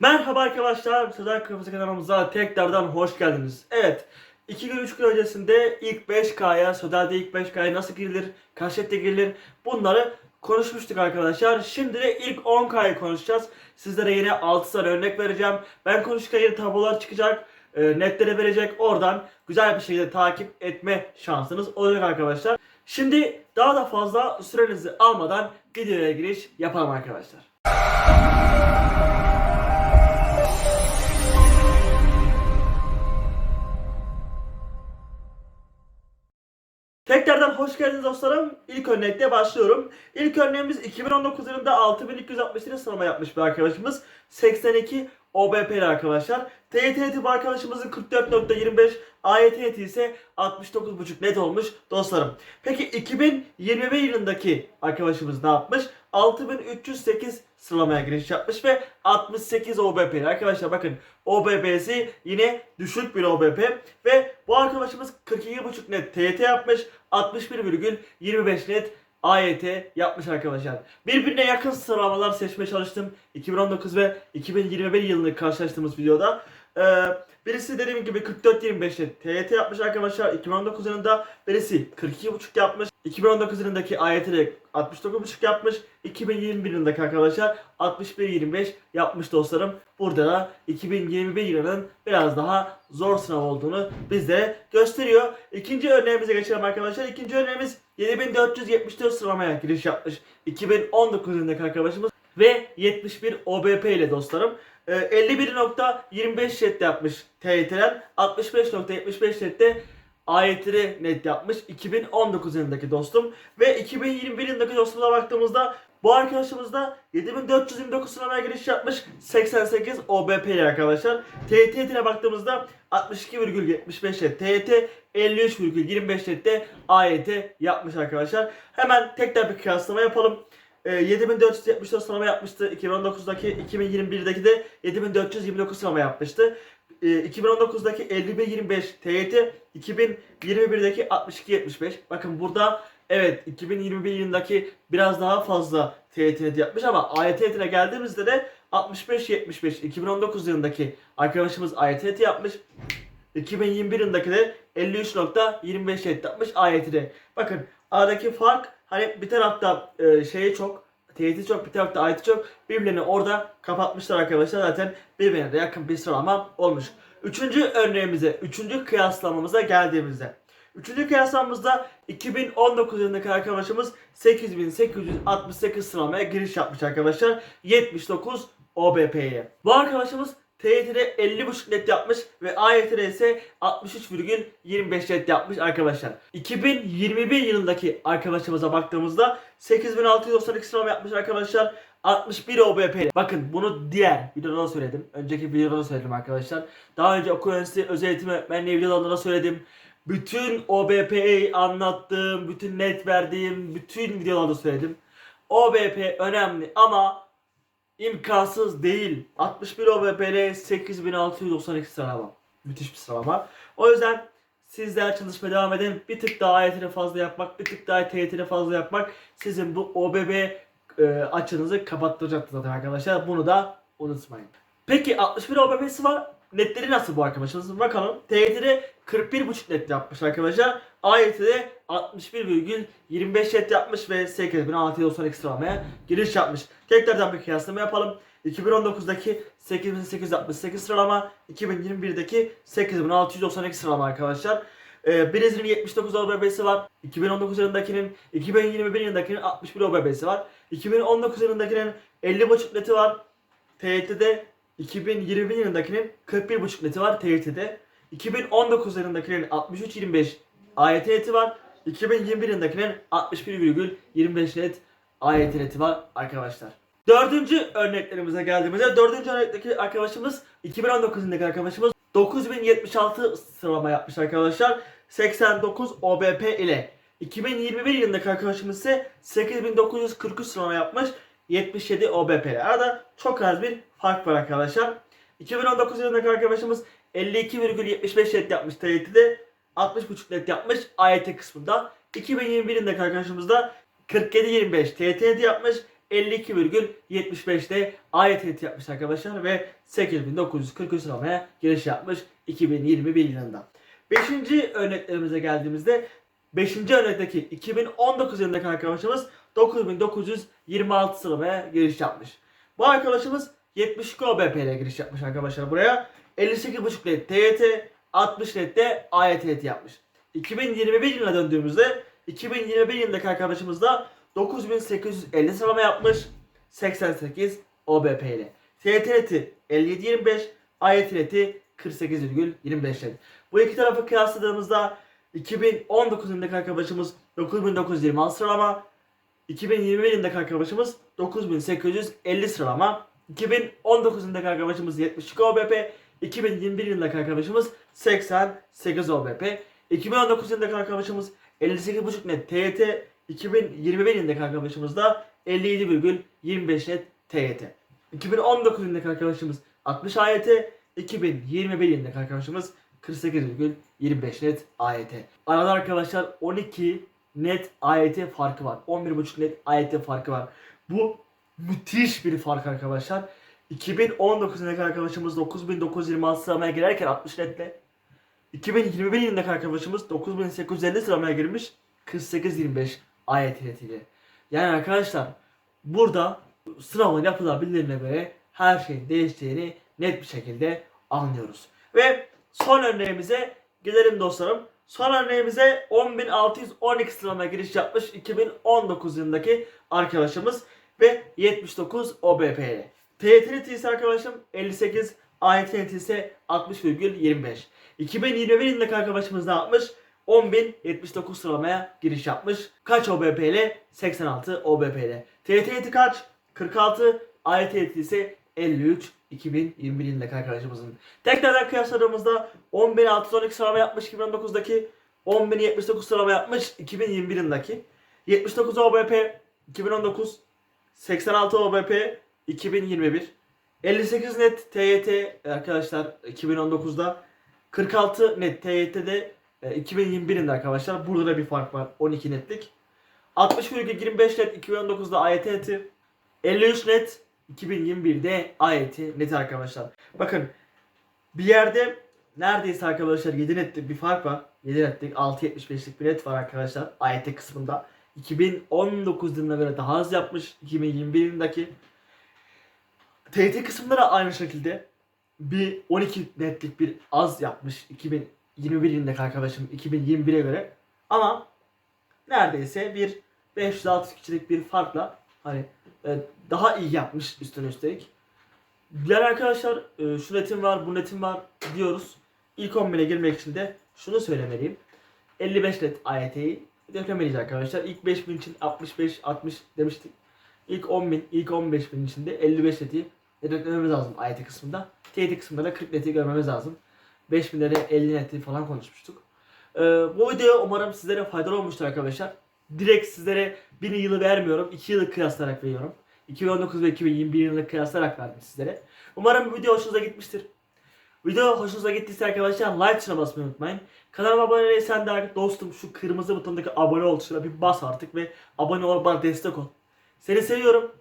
Merhaba arkadaşlar, Sezer Kırmızı kanalımıza tekrardan hoş geldiniz. Evet, 2 gün 3 gün öncesinde ilk 5K'ya, Söder'de ilk 5K'ya nasıl girilir, kaç sette girilir bunları konuşmuştuk arkadaşlar. Şimdi de ilk 10K'yı konuşacağız. Sizlere yine 6 tane örnek vereceğim. Ben konuşurken yine tablolar çıkacak, e, netlere verecek. Oradan güzel bir şekilde takip etme şansınız olacak arkadaşlar. Şimdi daha da fazla sürenizi almadan videoya giriş yapalım arkadaşlar. Tekrardan hoş geldiniz dostlarım. İlk örnekle başlıyorum. İlk örneğimiz 2019 yılında 6261 sıralama yapmış bir arkadaşımız. 82 OBP'li arkadaşlar. TYT bu arkadaşımızın 44.25, AYT ise 69.5 net olmuş dostlarım. Peki 2021 yılındaki arkadaşımız ne yapmış? 6308 sıralamaya giriş yapmış ve 68 OBP. Arkadaşlar bakın OBP'si yine düşük bir OBP ve bu arkadaşımız 42.5 net TYT yapmış. 61,25 net AYT yapmış arkadaşlar. Birbirine yakın sıralamalar seçmeye çalıştım. 2019 ve 2021 yılını karşılaştığımız videoda. Ee, birisi dediğim gibi 44-25 net TYT yapmış arkadaşlar 2019 yılında. Birisi 42.5 yapmış. 2019 yılındaki AYT'de 69.5 yapmış. 2021 yılındaki arkadaşlar 61-25 yapmış dostlarım. Burada da 2021 yılının biraz daha zor sınav olduğunu bizlere gösteriyor. İkinci örneğimize geçelim arkadaşlar. İkinci örneğimiz 7474 sıralamaya giriş yapmış. 2019 yılındaki arkadaşımız ve 71 OBP ile dostlarım. Ee, 51.25 net yapmış TYT'den. 65.75 nette AYT'de net yapmış 2019 yılındaki dostum. Ve 2021 yılındaki dostumuza baktığımızda bu arkadaşımız da 7429 sıralamaya giriş yapmış 88 OBP ile arkadaşlar. TYT'ye baktığımızda 62,75 net TYT 53,25 nette AYT yapmış arkadaşlar. Hemen tekrar bir kıyaslama yapalım. Ee, 7474 sıralama yapmıştı 2019'daki 2021'deki de 7429 sıralama yapmıştı. Ee, 2019'daki 51-25 TYT 2021'deki 62-75 bakın burada evet 2021 yılındaki biraz daha fazla TYT yapmış ama AYT netine geldiğimizde de 65-75 2019 yılındaki arkadaşımız AYT yapmış 2021 yılındaki de 53.25 net yapmış AYT'de. Bakın aradaki fark hani bir tarafta e, şeyi çok TYT çok bir tarafta AYT çok birbirlerini orada kapatmışlar arkadaşlar zaten birbirine de yakın bir sıralama olmuş. Üçüncü örneğimize, üçüncü kıyaslamamıza geldiğimizde. Üçüncü kıyaslamamızda 2019 yılındaki arkadaşımız 8868 sıralamaya giriş yapmış arkadaşlar. 79 OBP'ye. Bu arkadaşımız TYT'de 50.5 net yapmış ve AYT'de ise 63,25 net yapmış arkadaşlar. 2021 yılındaki arkadaşımıza baktığımızda 8692 sıralama yapmış arkadaşlar. 61 OBP. Bakın bunu diğer videoda da söyledim. Önceki videoda da söyledim arkadaşlar. Daha önce okul öncesi özel eğitim öğretmenliği videolarında da söyledim. Bütün OBP'yi anlattığım, bütün net verdiğim, bütün videolarda söyledim. OBP önemli ama imkansız değil. 61 OBP'le 8692 sıralama. Müthiş bir sıralama. O yüzden sizler çalışmaya devam edin. Bir tık daha AYT'ni fazla yapmak, bir tık daha TYT'ni fazla yapmak sizin bu OBB e, açınızı kapattıracaktır zaten arkadaşlar. Bunu da unutmayın. Peki 61 OBB'si var. Netleri nasıl bu arkadaşlar? Bakalım. TYT'de 41.5 net yapmış arkadaşlar. AYT'de 61,25 net yapmış ve 8692 sıralamaya giriş yapmış. Tekrardan bir kıyaslama yapalım. 2019'daki 8868 sıralama, 2021'deki 8692 sıralama arkadaşlar. Ee, Brezil'in 79 OBB'si var. 2019 yılındakinin, 2021 yılındakinin 61 OBB'si var. 2019 yılındakinin 50.5 neti var. TYT'de 2020 yılındakinin 41.5 neti var TYT'de. 2019 yılındakinin 63.25 AYT neti var. 2021 yılındakinin 61,25 net AYT neti var arkadaşlar. Dördüncü örneklerimize geldiğimizde dördüncü örnekteki arkadaşımız 2019 yılındaki arkadaşımız 9076 sıralama yapmış arkadaşlar. 89 OBP ile 2021 yılındaki arkadaşımız ise 8943 sıralama yapmış. 77 OBP ile. Arada çok az bir fark var arkadaşlar. 2019 yılındaki arkadaşımız 52,75 net yapmış TYT'de. 60,5 net yapmış AYT kısmında. 2021 yılındaki arkadaşımız da 47-25 TYT net yapmış. 52,75'te AYT yapmış arkadaşlar ve 8943 sıralamaya giriş yapmış 2021 yılında. Beşinci örneklerimize geldiğimizde 5. örnekteki 2019 yılındaki arkadaşımız 9926 sıralamaya giriş yapmış. Bu arkadaşımız 72 OBP ile giriş yapmış arkadaşlar buraya. 58.5 led TYT, 60 led de AYT yapmış. 2021 yılına döndüğümüzde 2021 yılındaki arkadaşımız da 9850 sıralama yapmış. 88 OBP ile. TYT neti 57.25, AYT neti 48,25 led. Bu iki tarafı kıyasladığımızda 2019 yılındaki arkadaşımız 9926 sıralama, 2021 yılındaki arkadaşımız 9850 sıralama, 2019 yılındaki arkadaşımız 72 OBP, 2021 yılındaki arkadaşımız 88 OBP, 2019 yılındaki arkadaşımız 58.5 net TYT, 2021 yılındaki arkadaşımız da 57,25 net TYT. 2019 yılındaki arkadaşımız 60 AYT, 2021 yılındaki arkadaşımız 48,25 net AYT. Arada arkadaşlar 12 net AYT farkı var. 11,5 net AYT farkı var. Bu müthiş bir fark arkadaşlar. 2019 yılındaki arkadaşımız 9926 sıramaya girerken 60 netle 2021 yılındaki arkadaşımız 9850 sıramaya girmiş 48-25 ayet netiyle. Yani arkadaşlar burada sınavın yapılabilirine göre her şeyin değiştiğini net bir şekilde anlıyoruz. Ve son örneğimize gelelim dostlarım. Son örneğimize 10.612 sıramaya giriş yapmış 2019 yılındaki arkadaşımız ve 79 OBP ile. TYT neti ise arkadaşım 58, AYT neti ise 60,25. 2021 yılındaki arkadaşımız ne yapmış? 10.079 sıralamaya giriş yapmış. Kaç OBP ile? 86 OBP ile. TYT kaç? 46, AYT ise 53 2021 yılındaki arkadaşımızın. Tekrardan kıyasladığımızda 10.612 sıralama yapmış 2019'daki 10.079 sıralama yapmış 2021 yılındaki. 79 OBP 2019 86 OBP 2021 58 net TYT arkadaşlar 2019'da 46 net TYT'de e, 2021 yılında arkadaşlar burada da bir fark var 12 netlik 60,25 net 2019'da AYT neti 53 net 2021'de AYT net arkadaşlar. Bakın bir yerde neredeyse arkadaşlar 7 netlik bir fark var. 7 netlik 6.75'lik bir net var arkadaşlar AYT kısmında. 2019 yılına göre daha az yapmış 2021 yılındaki. TYT kısımları aynı şekilde bir 12 netlik bir az yapmış 2021 yılındaki arkadaşım 2021'e göre. Ama neredeyse bir 500-600 kişilik bir farkla hani e, daha iyi yapmış üstüne üstelik. Yani arkadaşlar e, şu netim var bu netim var diyoruz. İlk 11'e girmek için de şunu söylemeliyim. 55 net AYT'yi döklemeliyiz arkadaşlar. İlk 5000 için 65-60 demiştik. İlk 10.000, ilk 15.000 için de 55 neti döklememiz lazım AYT kısmında. TYT kısmında da 40 neti görmemiz lazım. 5000'de de 50 neti falan konuşmuştuk. Ee, bu video umarım sizlere faydalı olmuştur arkadaşlar. Direkt sizlere bir yılı vermiyorum. 2 yılı kıyaslayarak veriyorum. 2019 ve 2021 yılını kıyaslayarak verdim sizlere. Umarım bu video hoşunuza gitmiştir. Video hoşunuza gittiyse arkadaşlar like tuşuna basmayı unutmayın. Kanalıma abone değilsen de dostum şu kırmızı butondaki abone ol tuşuna bir bas artık ve abone ol bana destek ol. Seni seviyorum.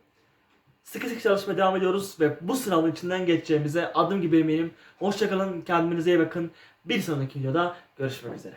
Sıkı sıkı çalışmaya devam ediyoruz ve bu sınavın içinden geçeceğimize adım gibi eminim. Hoşçakalın, kendinize iyi bakın. Bir sonraki videoda görüşmek üzere.